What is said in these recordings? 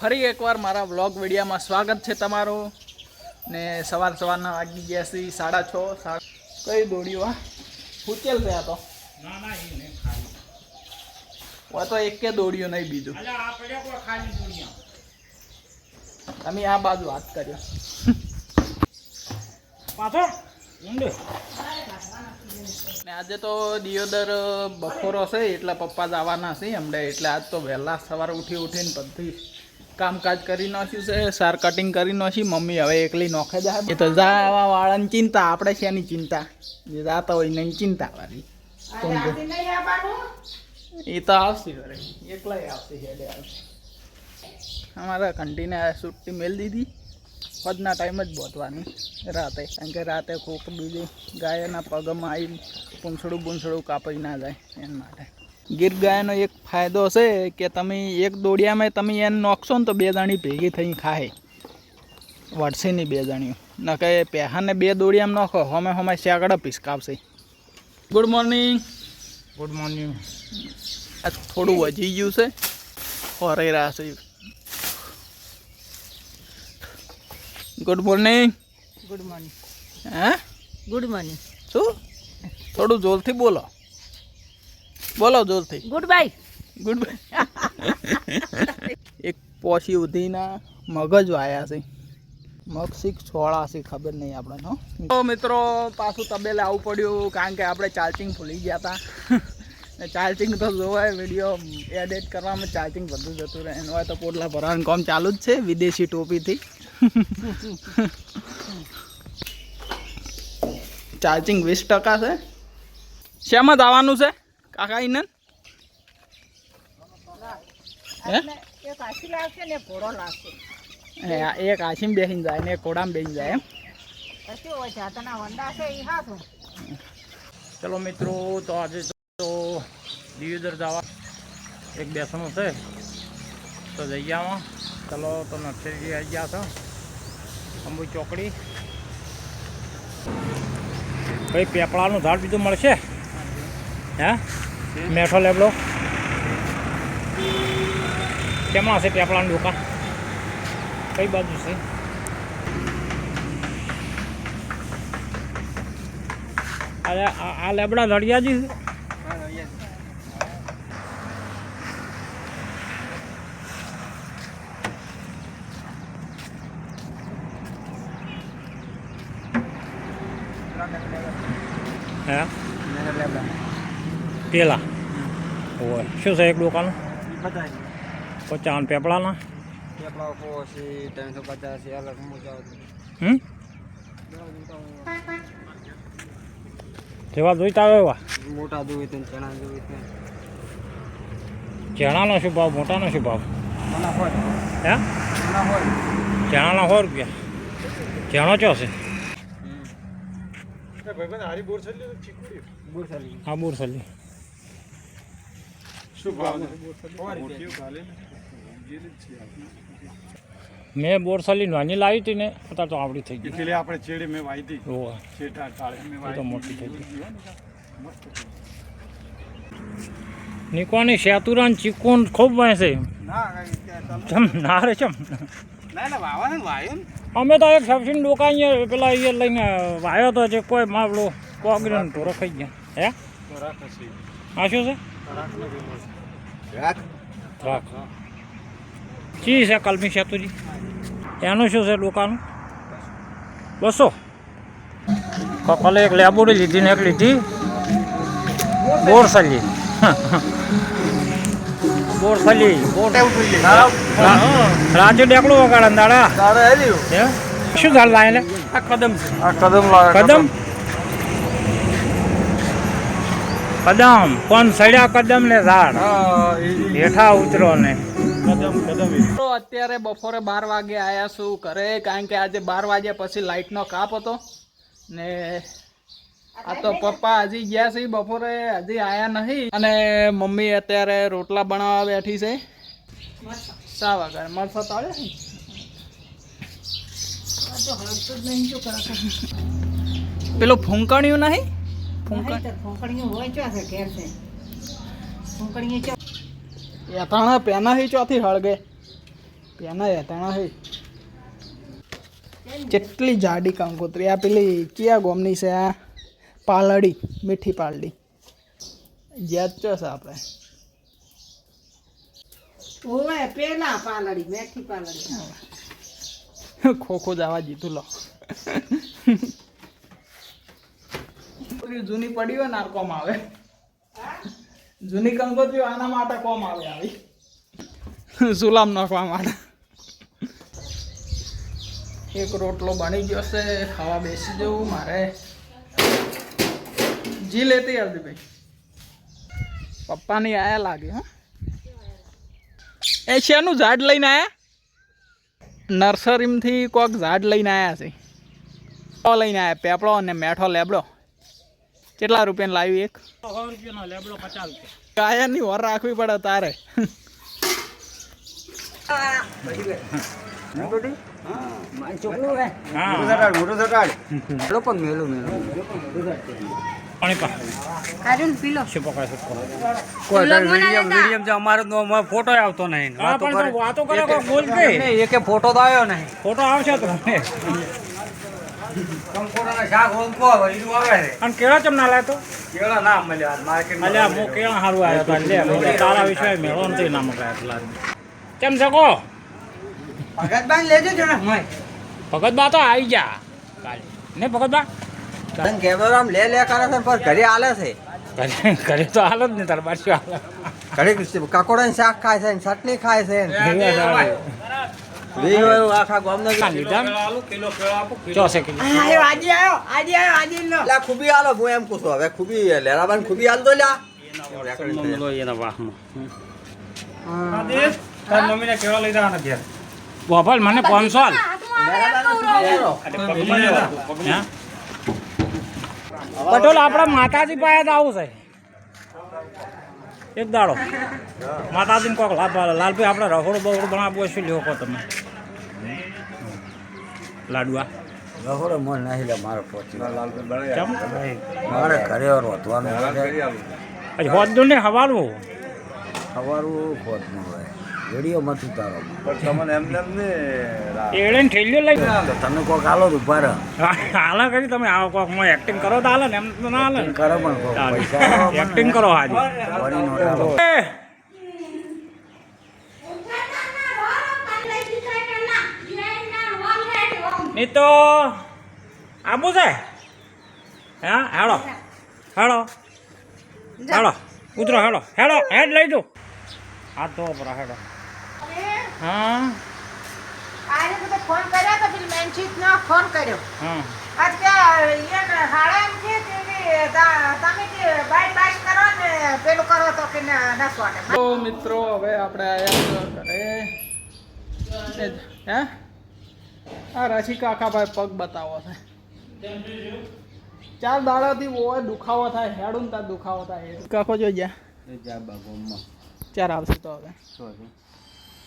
ફરી એકવાર મારા વ્લોગ વિડીયામાં સ્વાગત છે તમારું. ને સવાર સવારના વાગી ગયા છે સાડા છ સાડા કઈ દોડ્યું હા? ઉચેલ છે આ તો આ તો એક કે દોડ્યું નહીં બીજું. આ તમે આ બાજુ વાત કર્યો. પાછો ને આજે તો દિયોદર બપોરો છે એટલે પપ્પા જવાના છે હમણાં એટલે આજ તો વહેલા સવારે ઉઠી ઉઠીને બધી કામકાજ કરી નાખ્યું છે સાર કટિંગ કરી નાખી મમ્મી હવે એકલી નોખે જાય. એ તો જા આવા વાળાની ચિંતા આપણે શેની ચિંતા? જે જાતા હોય એની ચિંતા વાળી? એ તો આવશે ઘરે એકલાય આવશે હેડે આવશે અમારા કંટીને સુટ્ટી મેલ દીધી. પદના ટાઈમ જ બોતવાની રાતે. કારણ કે રાતે કોક બીજી ગાયના પગમાં આવી પૂંછડું બૂંછડું કાપી ના જાય એના માટે. ગીર ગાયનો એક ફાયદો છે કે તમે એક દોડિયામાં તમે એને નોખશો ને તો બે દાણી ભેગી થઈને ખાય. વળશે નહીં બે દાણીઓ. ન કે પહેલાને બે દોડિયામાં નોખો હમે હમે શેકડા પિસકાવશે. ગુડ મોર્નિંગ ગુડ મોર્નિંગ આ થોડું વધી ગયું છે. હોરાઈ રહ્યા છે ગુડ મોર્નિંગ ગુડ મોર્નિંગ હે? ગુડ મોર્નિંગ શું? થોડું જોરથી બોલો. બોલો જોરથી. Goodbye. Goodbye. એક પોશી ઉધીના મગજ વાયા છે. મગ શીખ છોડા છે ખબર નહીં આપણે તો મિત્રો પાછું તબેલે આવવું પડ્યું કારણ કે આપણે ચાર્જિંગ ભૂલી ગયા હતા. ને ચાર્જિંગ તો જોવાય વીડિયો એડિટ કરવામાં ચાર્જિંગ બધું જતું રહે. એનું હોય તો પોટલા ભરવાનું કામ ચાલુ જ છે વિદેશી ટોપીથી. ચાર્જિંગ વીસ ટકા છે. શેમાં જવાનું છે? કાકા ઇનન હે? એક આશી લાવશે ને ઘોડો લાવશે. એક આશીમ બેસીને જાય ને એક કોડામાં બેસીને જાય એમ. પછી જાતના વંડા છે એ હાથું. ચલો મિત્રો તો આજે તો દિયોદર જવા એક બેસણું છે. તો જઈ આવા ચલો તો નર્સરી આવી ગયા છો. અંબુ ચોકડી. ભાઈ પેપળાનું ઝાડ બીજું મળશે? હે? મેઠો લેબડો કેમાં હશે પેપળાની દુકાન? કઈ બાજુ છે? અરે આ લેબડા છે? હે? પેલા. હોય શું છે એક દુકાન? પચાસ પેપડાના જેવા જોઈતા આવે એવા? મોટા તો ચણા દૂધ હોય ચણાનો શું ભાવ? મોટાનો શું ભાવ? હે? ચણાના સો રૂપિયા. ચણો ચો છે? હા બોરસલી. મેં બોરસલી નાની લાવી હતી ને અત્યારે તો આવડી થઈ ગઈ. એટલે આપણે ચેડે મેં વાઈ હતી છેટા ટાળે. મેં તો મોટી થઈ ગઈ. નિકોની શેતુરાન ચીકુન ખૂબ વાંચે ચમ ના રે ચમ. વાવા અમે તો એક સબસીન ડોકા અહીંયા પેલા અહીંયા લઈને વાયો તો જે કોઈ માવલો કોગરીને ઢોરો ખાઈ ગયા. હે? આ શું છે? રાખ રાખ ચી છે કલમી સેતુજી એનું શું છે દુકાન? બસો. કપલે એક લેબોડી લીધી ને એક લીધી. બોરસલી. બોરસલી. બોર રાજુ ડેકડું વગાડે દાડા. શું ઝાડ લાવે લે આ કદમ છે. આ કદમ કદમ? કદમ કોણ સડ્યા કદમ ને ઝાડ. હા હેઠા ઉતરો ને. અત્યારે બપોરે બાર વાગે આવ્યા છું ઘરે કારણ કે આજે બાર વાગ્યા પછી લાઇટનો કાપ હતો. ને આ તો પપ્પા હજી ગયા છે બપોરે હજી આયા નહીં. અને મમ્મી અત્યારે રોટલા બનાવવા બેઠી છે. શા વગર? મરફત આવે પેલું ફૂંકણ્યું નહીં? યાત્રાના પેના હી ચોથી હળગે પેના હેતાણા હી. કેટલી જાડી કંકોત્રી આ પેલી કયા ગોમની છે આ? પાલડી મીઠી પાલડી. યાદ ચો છે આપણે ઓય પેલા પાલડી મેઠી પાલડી. ખોખો જવા જીતું લો. પેલી જૂની પડી હોય ને આ કોમ આવે? જૂની કંકોત્રીઓ આના માટે કોમ આવે આવી? સુલામ નાખવા માટે. એક રોટલો બની ગયો છે ખાવા બેસી જવું મારે. જી લેતી આવતી ભાઈ. પપ્પાની આયા લાગે, હા. એ શેનું ઝાડ લઈને આયા? નર્સરીમાંથી કોક ઝાડ લઈને આવ્યા છે. લઈને આવ્યા પેપડો અને મેઠો લેબડો. કેટલા રૂપિયા લાવી એક? કાયા ની વર રાખવી પડે તારે. હા પાણી પા આજુન પીલો શું પકડે શું મીડિયમ છે અમારો તો ફોટો આવતો નહીં હા પણ તો વાતો કરે કોઈ બોલ કે. એકે ફોટો તો આવ્યો નહીં. ફોટો આવશે કંકોડાના શાક રોંધકો આવે એનું આવે છે. અને કેળા ચમ ના લાય તો? કેળા ના મળ્યા માર્કેટ અલ્યા હું કેળા સારું આવ્યો તો લે તારા વિષય મેળો નથી ના મગાય એટલા. કેમ શકો ભગતભાઈ લેજો જણા હું ભગતબા તો આવી જા કાલે. ને ભગતબા? તને કેમેરામ લે લે કરે છે પણ ઘરે આલે છે. ઘરે ઘરે તો હાલ જ ને તાર બાજુ હાલ ઘરે કાકોડાનું શાક ખાય છે ચટણી ખાય છે ને રીંગણ આખા ગામનો લીધા કિલો કેળા આપો ચોસે કિલો. આયો આજે આયો આજે આયો આજે લો. લા ખૂબી આલો હું એમ પૂછું હવે ખૂબી લેરાબાન ખૂબી આલ દો. લ્યા તાર મમ્મીને કેળા લઈ જવાના ઘેર. બોપલ મને પાંચસો હાલ પટોલ આપણા માતાજી પાસે જ આવું છે. એક દાડો. માતાજી કોક લાભ. લાલભાઈ આપણે રહોડું બહોડું બનાવવું શું લ્યો કહો તમે? લાડવા રહોડો મન નહીં લે મારો પોચી. કેમ? મારે ઘરે રોધવાનું હજી દો ને સવારું ખોટનું હોય. વીડિયો મત ઉતારો એડે ને ઠેલ્યો લઈ તમે કોક હાલો તો ઊભા રહો. હાલા કરી તમે. આવો કોકમાં એક્ટિંગ કરો તો હાલે ને. એમ તો ના હાલે. કરો પણ કોક પૈસા એક્ટિંગ કરો હાજી. વળી નો એ. તો આબુ છે? હા હેડો હેડો હેડો ઉતરો હેડો હેડો હેડ લઈ દો હાથ ધો પર હેડો. હા? આને તો ફોન કર્યો તો પેલી મેનચીત નો ફોન કર્યો. હા. આજ કે ને હાડા એમ કે કે તમે કે બાય બાય કરો ને પેલું કરો તો કે ના સ્વાટે તો મિત્રો હવે આપણે આયા કરે હે? આ રાશી કાકાભાઈ પગ બતાવો છે. ચાર દાડાથી ઓય દુખાવો થાય હેડું ને ત્યાં દુખાવો થાય. કાકો જો જ્યાં ચાર આવશે તો હવે.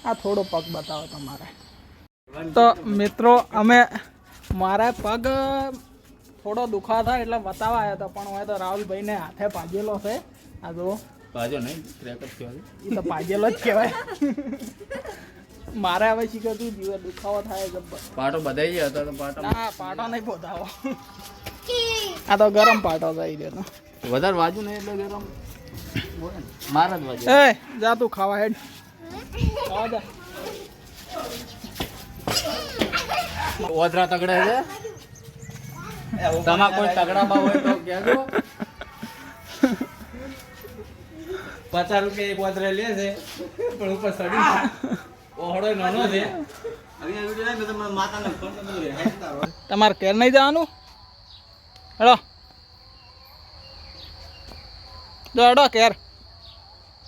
આ થોડો પગ બતાવો તમારે. તો મિત્રો અમે મારા પગ થોડો થાય એટલે બતાવવા આવ્યા હતા પણ હવે તો રાહુલભાઈને હાથે પાજેલો છે. આ જો પાજો નહીં ક્રેક જ એ તો પાજેલો જ કહેવાય. મારે હવે શીખતું જીવે દુખાવો થાય જબ્બર. પાટો બધાઈ ગયા હતા પાટો ના પાટો નહીં પોતાવો આ તો ગરમ પાટો થઈ ગયો તો. વધારે વાજુ નહીં એટલે ગરમ. મારા જ વાજુ એ જા તું ખાવા હેડ. ખાવા જા ઓધરા તગડે છે. તમા કોઈ તગડા બા હોય તો કહેજો. પચાસ રૂપિયા એક ઓધરે લે છે પણ ઉપર સડી ઓહડો નાનો છે. તમારે કેર નહીં જવાનું? હેડો. જો કેર.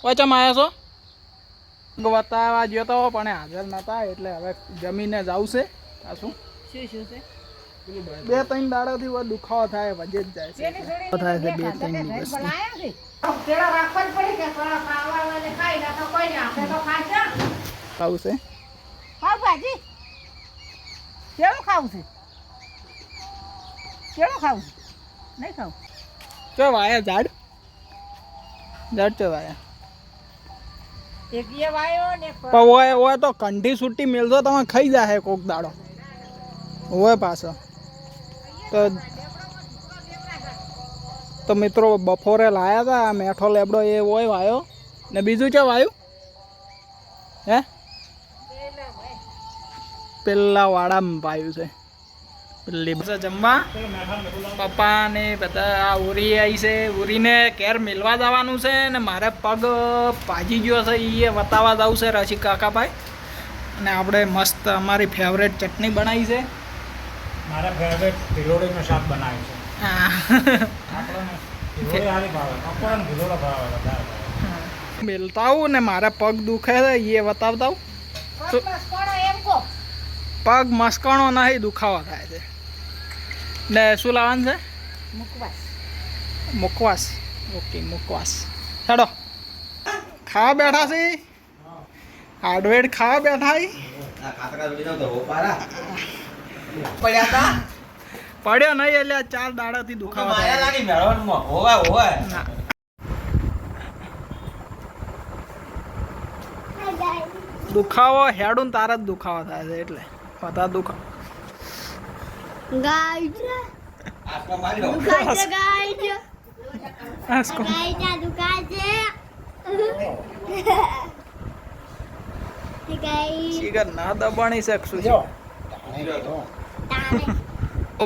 ઓચમ આવ્યા છો? બતાવવા ગયો તો પણ એ હાજર નતા એટલે હવે જમીને જ આવશે આ શું શું છે? બે ત્રણ દાડાથી દુખાવો થાય વજે જ જાય છે. થાય છે બે ત્રણ દિવસ ખાવા વાળાને ખાઈ ના તો કોઈ નહીં આપણે તો ખાશે? ખાવું છે? ખાવ ભાજી. કેવું ખાવું છે? કેવું ખાવું નહીં ખાવું. ચો વાયા ઝાડ? ચો વાયા પણ ઓય ઓય તો કંઢી સુટ્ટી મેળજો તમે ખાઈ જાય કોક દાડો. ઓય પાછો. તો તો મિત્રો બપોરે લાયા હતા મેઠો લેબડો એ ઓય વાયો. ને બીજું કે વાયું? હે? પેલા વાડામાં પાયું છે. પેલી બસ જમવા. પપ્પા ને બધા આ ઉરી આવી છે. ઉરીને કેર મિલવા જવાનું છે ને મારે પગ પાજી ગયો છે. એ બતાવવા જવું છે રસી કાકાભાઈ. અને આપણે મસ્ત અમારી ફેવરેટ ચટણી બનાવી છે. મારા ફેવરેટ ભિલોડીનું શાક બનાવ્યું છે. ભાવે. મિલતા આવું ને મારા પગ દુખે છે. એ કો પગ મસ્કણો નહીં દુખાવા થાય છે. ને શું લાવવાનું છે? મુકવાસ. મુકવાસ. ઓકે મુકવાસ. હેડો. ખાવા બેઠા છે? હાર્ડવેર ખાવા બેઠા છે? પડ્યો નહીં એટલે ચાર દાડાથી દુખાવા થાય. ના. દુખાવો હેડું ને તારા જ દુખાવો થાય છે એટલે. બધા દુખા ગાય દુખાય છે ગાય છે. આસકો. છે દુખાય છે. ગાય. ના દબાણી શકશું જો.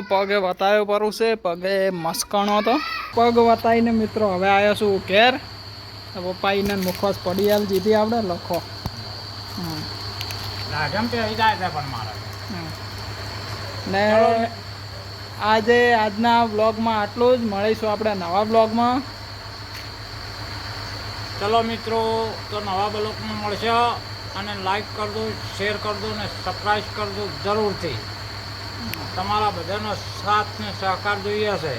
પગે વતાયો પરું છે પગે મસ્કણો હતો. પગ વતાવીને મિત્રો હવે આવ્યો છું ઘેર. પપ્પા પપ્પાઈને મુખવાસ પડી આલ જીધી આપણે લખો. હમ. કે આવી જાય પણ મારે. ને આજે આજના બ્લોગમાં આટલું જ. મળીશું આપણે નવા બ્લોગમાં ચલો મિત્રો તો નવા બ્લોગમાં મળશે અને લાઈક કરજો શેર કરજો ને સબસ્ક્રાઈબ કરજો જરૂરથી. તમારા બધાનો સાથ ને સહકાર જોઈએ છે.